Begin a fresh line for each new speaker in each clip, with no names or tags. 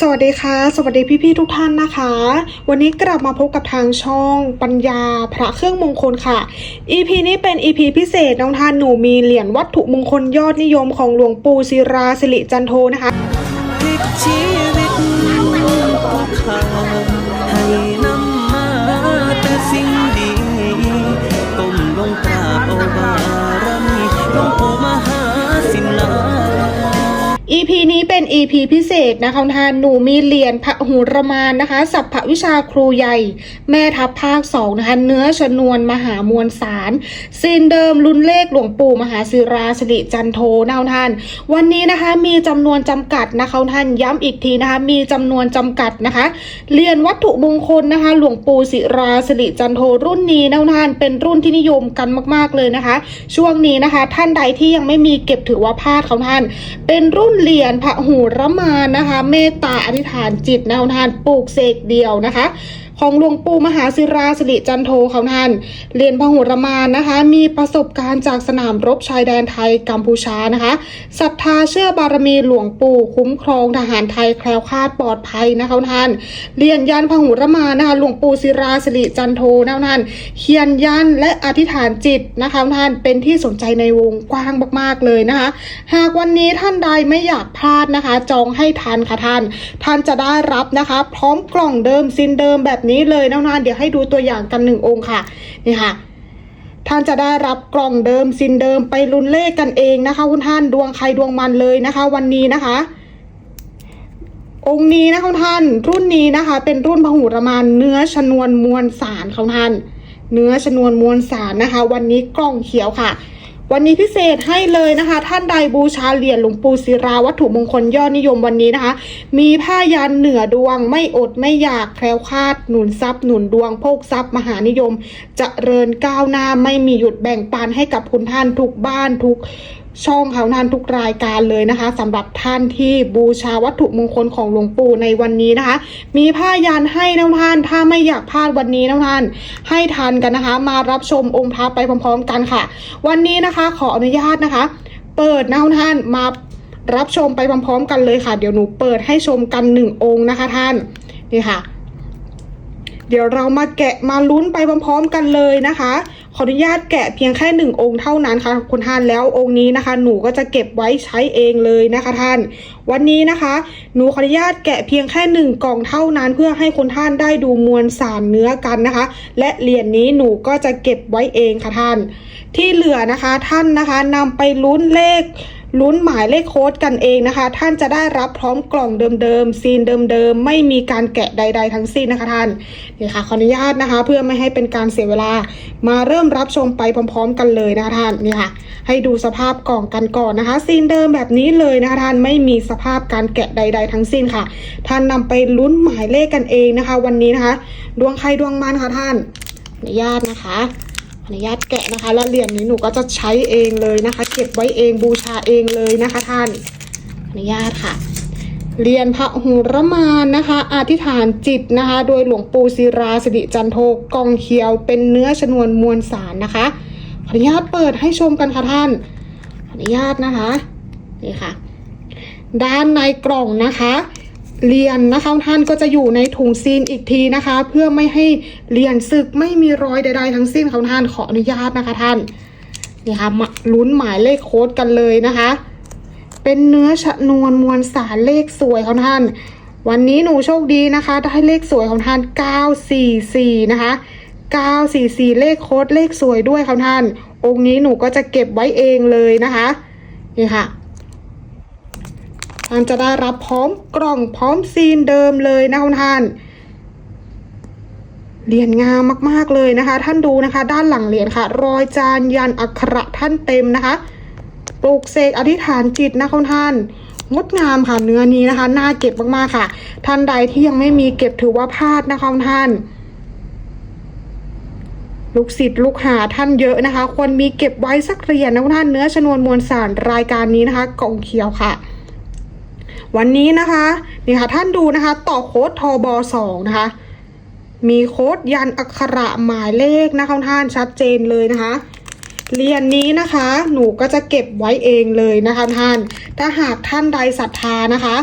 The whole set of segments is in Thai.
สวัสดีค่ะ สวัสดีพี่ๆทุกท่านนะคะ วันนี้กลับมาพบกับทางช่องปัญญาพระเครื่องมงคลค่ะ EP นี้เป็น EP พิเศษน้องทานหนูมีเหรียญวัตถุมงคลยอดนิยมของหลวงปู่ศิราสิริจันโทนะคะ EP นี้เป็น EP พิเศษนะคะท่านหนูมีเหรียญพระหูรมานนะคะ สัพพวิชาครูใหญ่ แม่ทัพภาคสองนะคะเนื้อชนวนมหามวลสารซีนเดิมรุ่นเลขหลวงปู่มหาศิราสิริจันโทนะท่าน วันนี้นะคะมีจำนวนจำกัดนะคะท่านย้ำอีกทีนะคะมีจำนวนจำกัดนะคะเหรียญวัตถุมงคลนะคะ หลวงปู่ศิราสิริจันโทรุ่นนี้นะท่านเป็นรุ่นที่นิยมกันมาก ๆเลยนะคะ ช่วงนี้นะคะ ท่านใดที่ยังไม่มีเก็บถือว่าพลาดของท่าน เป็นรุ่นเหรียญพระหูรมานนะคะ เมตตาอธิษฐานจิตนะทานปลูกเสกเดียวนะคะของหลวงปู่มหาศิราสิริจันโทเขาท่านเรียนพหุรมานนะคะ มีประสบการณ์จากสนามรบชายแดนไทยกัมพูชานะคะศรัทธาเชื่อบารมีหลวงปู่คุ้มครองทหารไทยแคล้วคลาดปลอดภัยนะคะท่านเรียนยันพหุรมานนะคะหลวงปู่ศิราสิริจันโทนะท่านเขียนยันและอธิษฐานจิตนะคะท่านเป็นที่สนใจในวงกว้างมากๆเลยนะคะ หากวันนี้ท่านใดไม่อยากพลาดนะคะ จองให้ทันค่ะท่าน ท่านจะได้รับนะคะ พร้อมกล่องเดิมซินเดิมแบบนี้เลยนะท่านเดี๋ยวให้ดูตัวอย่างกันหนึ่งองค์ค่ะนี่ค่ะท่านจะได้รับกล่องเดิมซินเดิมไปลุ้นเลขกันเองนะคะคุณท่านดวงใครดวงมันเลยนะคะ วันนี้นะคะ องค์นี้นะคุณท่าน รุ่นนี้นะคะ เป็นรุ่นพหุรมานเนื้อชนวนมวลสารของท่าน เนื้อชนวนมวลสารนะคะ วันนี้กล่องเขียวค่ะ วันนี้พิเศษให้เลยนะคะ ท่านใดบูชาเหรียญหลวงปู่ศิราวัตถุมงคลยอดนิยมวันนี้นะคะ มีผ้ายันเหนือดวงไม่อดไม่อยากแคล้วคลาดหนุนทรัพย์หนุนดวงโภคทรัพย์มหานิยมจเจริญก้าวหน้าไม่มีหยุดแบ่งปันให้กับคุณท่านทุกบ้านทุก ช่องเขานานทุกรายการเลยนะคะสำหรับท่านที่บูชาวัตถุมงคลของหลวงปู่ในวันนี้นะคะ มีผ้ายันให้นะท่านถ้าไม่อยากพลาดวันนี้นะท่านให้ทันกันนะคะ มารับชมองค์พระไปพร้อมๆกันค่ะ วันนี้นะคะขออนุญาตนะคะ เปิดนะท่านมารับชมไปพร้อมๆกันเลยค่ะ เดี๋ยวหนูเปิดให้ชมกันหนึ่งองค์นะคะท่านนี่ค่ะ เดี๋ยวเรามาแกะมาลุ้นไปพร้อมๆกันเลยนะคะ ขออนุญาตแกะเพียงแค่หนึ่งองค์เท่านั้นค่ะคุณท่านแล้วองค์นี้นะคะ หนูก็จะเก็บไว้ใช้เองเลยนะคะท่าน วันนี้นะคะ หนูขออนุญาตแกะเพียงแค่หนึ่งกล่องเท่านั้น เพื่อให้คุณท่านได้ดูมวลสารเนื้อกันนะคะ และเหรียญนี้หนูก็จะเก็บไว้เองค่ะท่าน ที่เหลือนะคะท่านนะคะนำไปลุ้นเลข ลุ้นหมายเลขโค้ดกันเองนะคะ ท่านจะได้รับพร้อมกล่องเดิมๆซีนเดิมๆ ไม่มีการแกะใด ๆ ทั้งสิ้นนะคะท่านนี่ค่ะขออนุญาตนะคะ เพื่อไม่ให้เป็นการเสียเวลามาเริ่มรับชมไปพร้อม ๆ กันเลยนะคะท่านนี่ค่ะ ให้ดูสภาพกล่องกันก่อนนะคะ ซีนเดิมแบบนี้เลยนะคะท่านไม่มีสภาพการแกะใด ๆ ทั้งสิ้นค่ะ ท่านนำไปลุ้นหมายเลขกันเองนะคะ วันนี้นะคะ ดวงใครดวงมันค่ะท่านอนุญาตนะคะ อนุญาตแกะนะคะ แล้วเหรียญนี้หนูก็จะใช้เองเลยนะคะ เก็บไว้เองบูชาเองเลยนะคะท่านอนุญาตค่ะ เรียญพระหูรมานนะคะอธิษฐานจิตนะคะ โดยหลวงปู่ศิราสิริจันโทกองเขียว เป็นเนื้อชนวนมวลสารนะคะขออนุญาตเปิดให้ชมกันค่ะท่านขออนุญาตนะคะนี่ค่ะ ด้านในกล่องนะคะ เหรียญนะคะท่านก็จะอยู่ในถุงซีนอีกทีนะคะ เพื่อไม่ให้เหรียญสึกไม่มีรอยใด ๆ ทั้งสิ้นของท่านขออนุญาตนะคะท่านนี่ค่ะลุ้นหมายเลขโค้ดกันเลยนะคะ เป็นเนื้อชนวนมวลสารเลขสวยของท่าน วันนี้หนูโชคดีนะคะ ได้เลขสวยของท่าน 944 นะคะ 944 เลขโค้ดเลขสวยด้วยของท่าน องค์นี้หนูก็จะเก็บไว้เองเลยนะคะนี่ค่ะ ท่านจะได้รับพร้อมกล่องพร้อมซีนเดิมเลยนะคุณท่านเหรียญงามมากๆเลยนะคะ ท่านดูนะคะ ด้านหลังเหรียญค่ะ รอยจานยันอักขระท่านเต็มนะคะปลูกเสกอธิษฐานจิตนะคุณท่านงดงามค่ะเนื้อนี้นะคะน่าเก็บมากๆค่ะ ท่านใดที่ยังไม่มีเก็บถือว่าพลาดนะคะท่าน ลูกศิษย์ลูกหาท่านเยอะนะคะ ควรมีเก็บไว้สักเหรียญนะคุณท่านเนื้อชนวนมวลสารรายการนี้นะคะกล่องเขียวค่ะ วันนี้นะคะนี่ค่ะท่านดูนะคะ ต่อโค้ดทบสองนะคะ มีโค้ดยันอักขระหมายเลขนะคะท่านชัดเจนเลยนะคะเหรียญนนี้นะคะหนูก็จะเก็บไว้เองเลยนะคะท่าน ถ้าหากท่านใดศรัทธานะคะ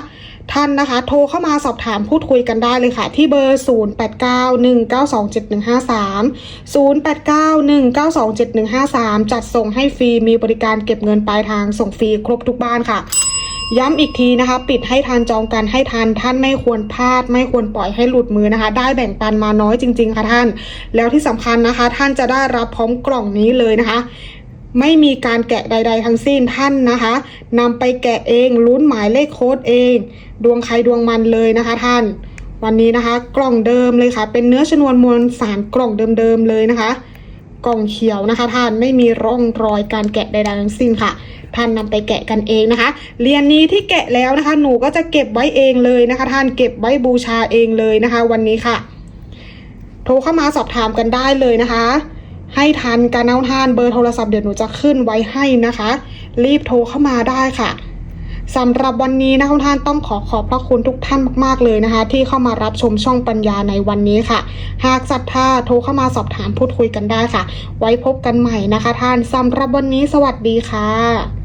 ท่านนะคะ โทรเข้ามาสอบถามพูดคุยกันได้เลยค่ะ ที่เบอร์ 0891927153 0891927153 จัดส่งให้ฟรีมีบริการเก็บเงินปลายทางส่งฟรีครบทุกบ้านค่ะ ย้ำอีกทีนะคะ ปิดให้ทันจองกันให้ทันท่านไม่ควรพลาด ไม่ควรปล่อยให้หลุดมือนะคะ ได้แบ่งปันมาน้อยจริง ๆ ค่ะท่าน แล้วที่สำคัญนะคะ ท่านจะได้รับพร้อมกล่องนี้เลยนะคะไม่มีการแกะใด ๆ ทั้งสิ้นท่านนะคะนำไปแกะเองลุ้นหมายเลขโค้ดเอง ดวงใครดวงมันเลยนะคะท่าน วันนี้นะคะ กล่องเดิมเลยค่ะ เป็นเนื้อชนวนมวลสารกล่องเดิมๆเลยนะคะ กล่องเขียวนะคะ ท่านไม่มีร่องรอยการแกะใดๆทั้งสิ้นค่ะ ท่านนำไปแกะกันเองนะคะเหรียนนี้ที่แกะแล้วนะคะ หนูก็จะเก็บไว้เองเลยนะคะ ท่านเก็บไว้บูชาเองเลยนะคะ วันนี้ค่ะ โทรเข้ามาสอบถามกันได้เลยนะคะให้ทันการเอาทานเบอร์โทรศัพท์เดี๋ยวหนูจะขึ้นไว้ให้นะคะ รีบโทรเข้ามาได้ค่ะ สำหรับวันนี้นะคะท่านต้องขอขอบพระคุณทุกท่านมาก ๆ เลยนะคะ ที่เข้ามารับชมช่องปัญญาในวันนี้ค่ะ หากศรัทธาโทรเข้ามาสอบถามพูดคุยกันได้ค่ะ ไว้พบกันใหม่นะคะท่านสำหรับวันนี้สวัสดีค่ะ